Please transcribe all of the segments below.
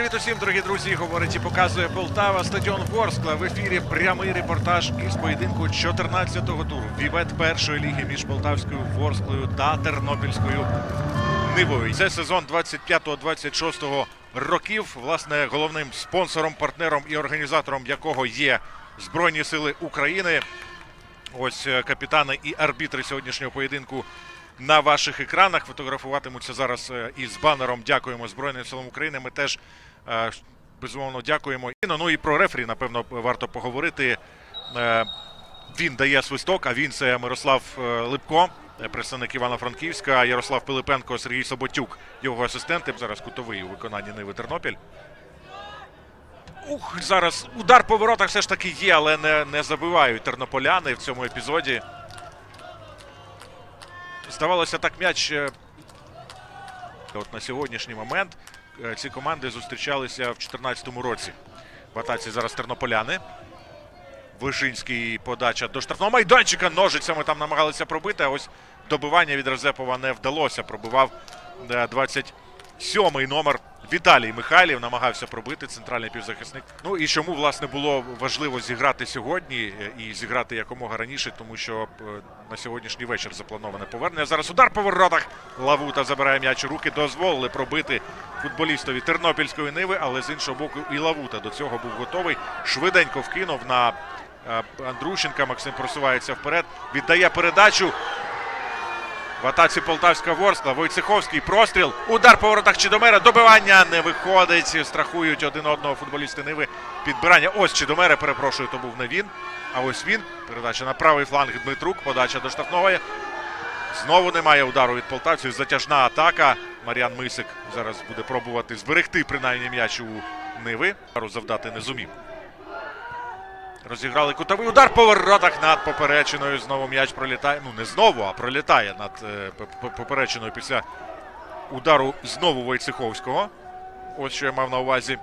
Привіт усім, дорогі друзі! Говорить і показує Полтава. Стадіон Ворскла. В ефірі прямий репортаж із поєдинку 14-го туру. Вівет першої ліги між Полтавською Ворсклою та Тернопільською Нивою. Це сезон 25-26 років. Власне, головним спонсором, партнером і організатором якого є Збройні Сили України. Ось е, капітани і арбітри сьогоднішнього поєдинку на ваших екранах фотографуватимуться зараз е, із банером. Дякуємо Збройним силам України. Ми теж безумовно дякуємо. І, Ну і про рефері, напевно, варто поговорити. Е, Він дає свисток, а він це Мирослав е, Липко, е, представник Івано-Франківська, Ярослав Пилипенко, Сергій Соботюк, його асистенти. Зараз кутовий у виконанні Ниви Тернопіль. Ух, зараз удар по воротах все ж таки є, але не, не забивають тернополяни в цьому епізоді. Здавалося, так м'яч. е, От на сьогоднішній момент е, Е, ці команди зустрічалися в 2014 році. В атаці зараз тернополяни. Вишинський подача до штрафного майданчика. Ножицями там намагалися пробити. а Ось добивання від Резепова не вдалося. Пробивав е, 20. Сьомий номер Віталій Михайлів намагався пробити центральний півзахисник. Ну і чому власне було важливо зіграти сьогодні е, і зіграти якомога раніше, тому що е, на сьогоднішній вечір заплановане повернення. Зараз удар по воротах. Лавута забирає м'яч у руки. Дозволили пробити футболістові тернопільської ниви, але з іншого боку, і Лавута до цього був готовий. Швиденько вкинув на е, Андрущенка. Максим просувається вперед. Віддає передачу. В атаці Полтавська Ворскла. Войцеховський простріл. Удар по воротах Чидомера. Добивання не виходить. Страхують один одного футболісти Ниви. Підбирання. Ось Чидомера, перепрошую, то був не він. А ось він. Передача на правий фланг Дмитрук. Подача до штрафної. Знову немає удару від полтавців. Затяжна атака. Мар'ян Мисик зараз буде пробувати зберегти принаймні м'яч у Ниви. Удару завдати не зумів. Розіграли кутовий удар по воротах над поперечиною. Знову м'яч пролітає. Ну не знову, а пролітає над е, п- п- поперечиною після удару знову Войцеховського. Ось що я мав на увазі.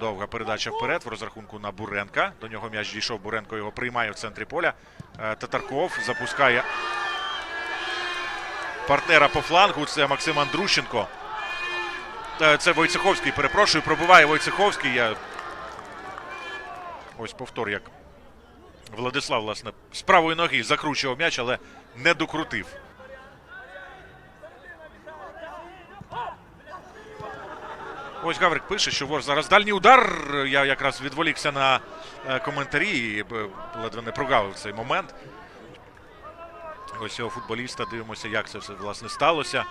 Довга передача вперед в розрахунку на Буренка. До нього м'яч дійшов. Буренко його приймає в центрі поля. Е, Татарков запускає партнера по флангу. Це Максим Андрущенко. Е, Це Войцеховський, перепрошую, пробиває Войцеховський. Я... Ось повтор, як Владислав, власне, з правої ноги закручував м'яч, але не докрутив. Ось Гаврик пише, що Вор зараз дальній удар. Я якраз відволікся на е, коментарі і ледве не прогавив цей момент. Ось цього футболіста дивимося, як це все власне сталося.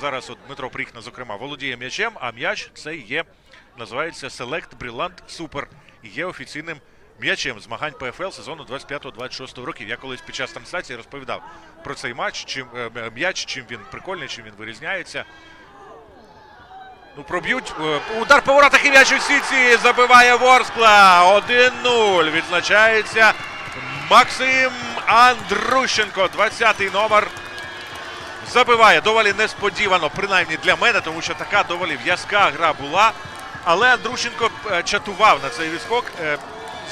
Зараз от Дмитро Пріхна, зокрема, володіє м'ячем, а м'яч це є, називається Select Brilliant Super. І є офіційним м'ячем змагань ПФЛ сезону 25-26 років. Я колись під час трансляції розповідав про цей матч, чим е, м'яч, чим він прикольний, чим він вирізняється. Ну, проб'ють. Е, Удар по воротах і м'яч у сіці забиває Ворскла. 1-0. Відзначається Максим Андрущенко. 20-й номер. Забиває доволі несподівано, принаймні для мене, тому що така доволі в'язка гра була. Але Андрущенко е, чатував на цей відскок, е,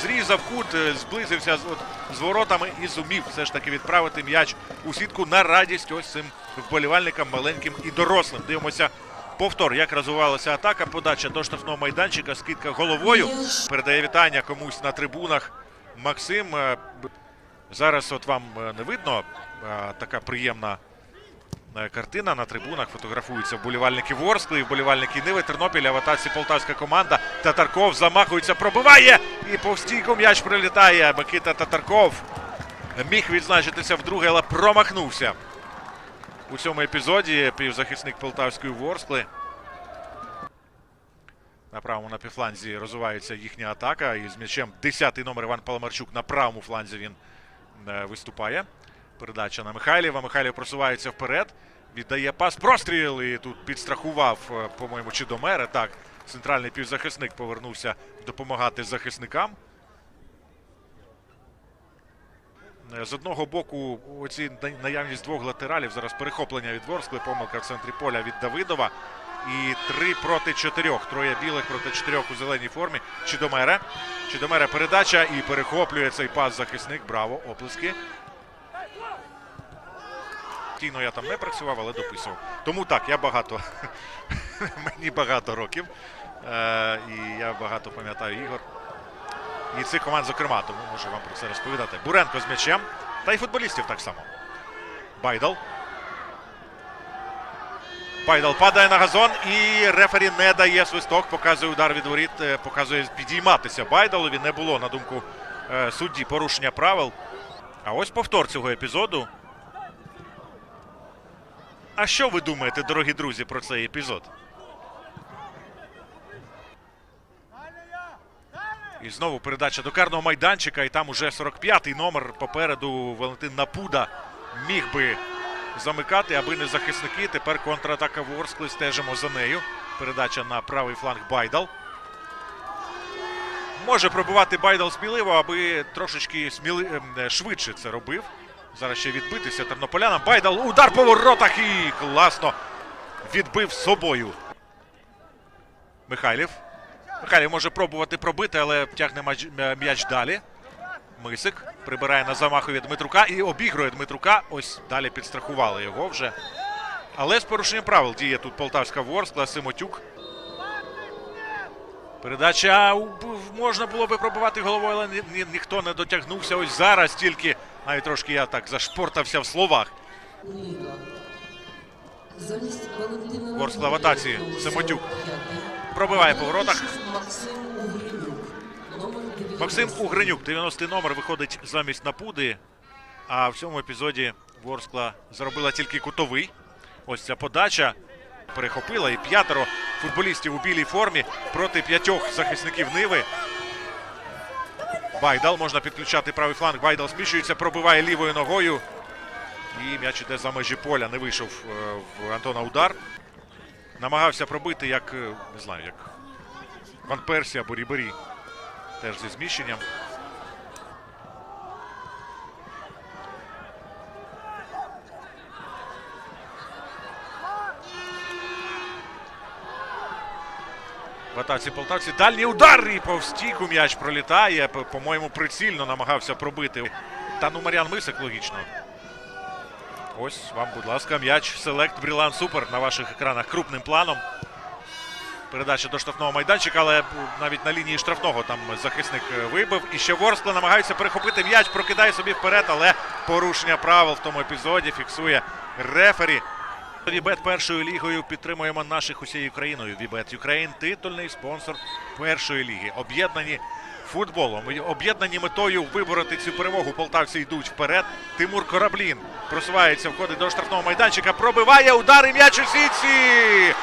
зрізав кут, е, зблизився з, от, з воротами і зумів все ж таки відправити м'яч у сітку на радість ось цим вболівальникам маленьким і дорослим. Дивимося повтор, як розвивалася атака. Подача до штрафного майданчика, скидка головою. Передає вітання комусь на трибунах. Максим. Зараз от вам е, не видно е, така приємна е, картина на трибунах. Фотографуються вболівальники Ворскли, вболівальники Ниви Тернопіля в атаці полтавська команда. Татарков замахується, пробиває і повстійку м'яч прилітає. Микита Татарков міг відзначитися вдруге, але промахнувся. У цьому епізоді півзахисник полтавської Ворскли. На правому напівфланзі розвивається їхня атака. І з м'ячем 10-й номер Іван Паламарчук на правому фланзі він виступає. Передача на Михайлєва. Михайлів просувається вперед. Віддає пас. Простріл. І тут підстрахував, е, по-моєму, Чидомера. Так. центральний півзахисник повернувся допомагати захисникам. Е, З одного боку, оці наявність двох латералів, зараз перехоплення від Ворскли, помилка в центрі поля від Давидова. І три проти чотирьох. Троє білих проти чотирьох у зеленій формі. Чідомере. Чідомере передача і перехоплює цей пас захисник. Браво, оплески. Тіно я там не працював, але дописував. Тому так, я багато. Мені багато років. Е, і я багато пам'ятаю ігор. І цих команд, зокрема, тому можу вам про це розповідати. Буренко з м'ячем. Та й футболістів так само. Байдал. Байдал падає на газон і рефері не дає свисток. Показує удар від воріт, е, показує підійматися Байдалові. Не було, на думку е, судді, порушення правил. А ось повтор цього епізоду. А що ви думаєте, дорогі друзі, про цей епізод? І знову передача до карного майданчика. І там уже 45-й номер попереду Валентин Напуда міг би замикати, аби не захисники. Тепер контратака Ворскли. Стежимо за нею. Передача на правий фланг Байдал. Може пробивати Байдал сміливо, аби трошечки сміли... ем, швидше це робив. Зараз ще відбитися тернополянам. Байдал удар по воротах і класно відбив собою. Михайлів. Михайлів може пробувати пробити, але тягне м'яч далі. Мисик прибирає на замахові Дмитрука і обігрує Дмитрука. Ось далі підстрахували його вже. Але з порушенням правил діє тут полтавська Ворскла, Симотюк. Передача можна було би пробивати головою, але ні, ні- ніхто не дотягнувся. Ось зараз тільки навіть трошки я так зашпортався в словах. Ворскла в атаці. Семотюк. Пробиває по воротах. Максим Угринюк, 90-й номер, виходить замість Напуди. А в цьому епізоді Ворскла заробила тільки кутовий. Ось ця подача перехопила. І п'ятеро футболістів у білій формі проти п'ятьох захисників Ниви. Байдал можна підключати правий фланг. Байдал зміщується, пробиває лівою ногою. І м'яч іде за межі поля. Не вийшов е, в Антона удар. Намагався пробити, як е, не знаю, як Ван Персі або Рібері. Теж зі зміщенням. В атаці полтавці. Дальній удар і по стійку м'яч пролітає. По-моєму, прицільно намагався пробити. Та ну Маріан Мисик логічно. Ось вам, будь ласка, м'яч Селект Брілан Супер на ваших екранах крупним планом. Передача до штрафного майданчика, але навіть на лінії штрафного там захисник е, вибив. І ще Ворскла намагається перехопити м'яч, прокидає собі вперед, але порушення правил в тому епізоді фіксує рефері. Вібет першою лігою підтримуємо наших усією країною. Вібет Юкрейн титульний спонсор першої ліги. Об'єднані футболом, об'єднані метою вибороти цю перемогу. Полтавці йдуть вперед. Тимур Кораблін просувається, входить до штрафного майданчика, пробиває удар і м'яч у сітці.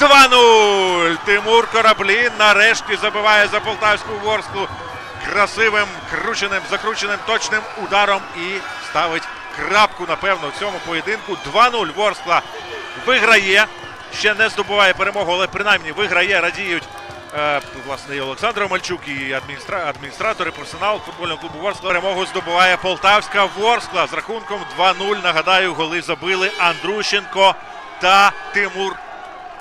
2-0. Тимур Кораблін нарешті забиває за полтавську ворсклу красивим, крученим, закрученим точним ударом і ставить крапку, напевно, в цьому поєдинку. 2-0 Ворскла виграє. Ще не здобуває перемогу, але принаймні виграє, радіють. Е, власне, і Олександр Омельчук, і адміністра... адміністратори, персонал футбольного клубу Ворскла. Перемогу здобуває полтавська Ворскла з рахунком 2-0. Нагадаю, голи забили Андрущенко та Тимур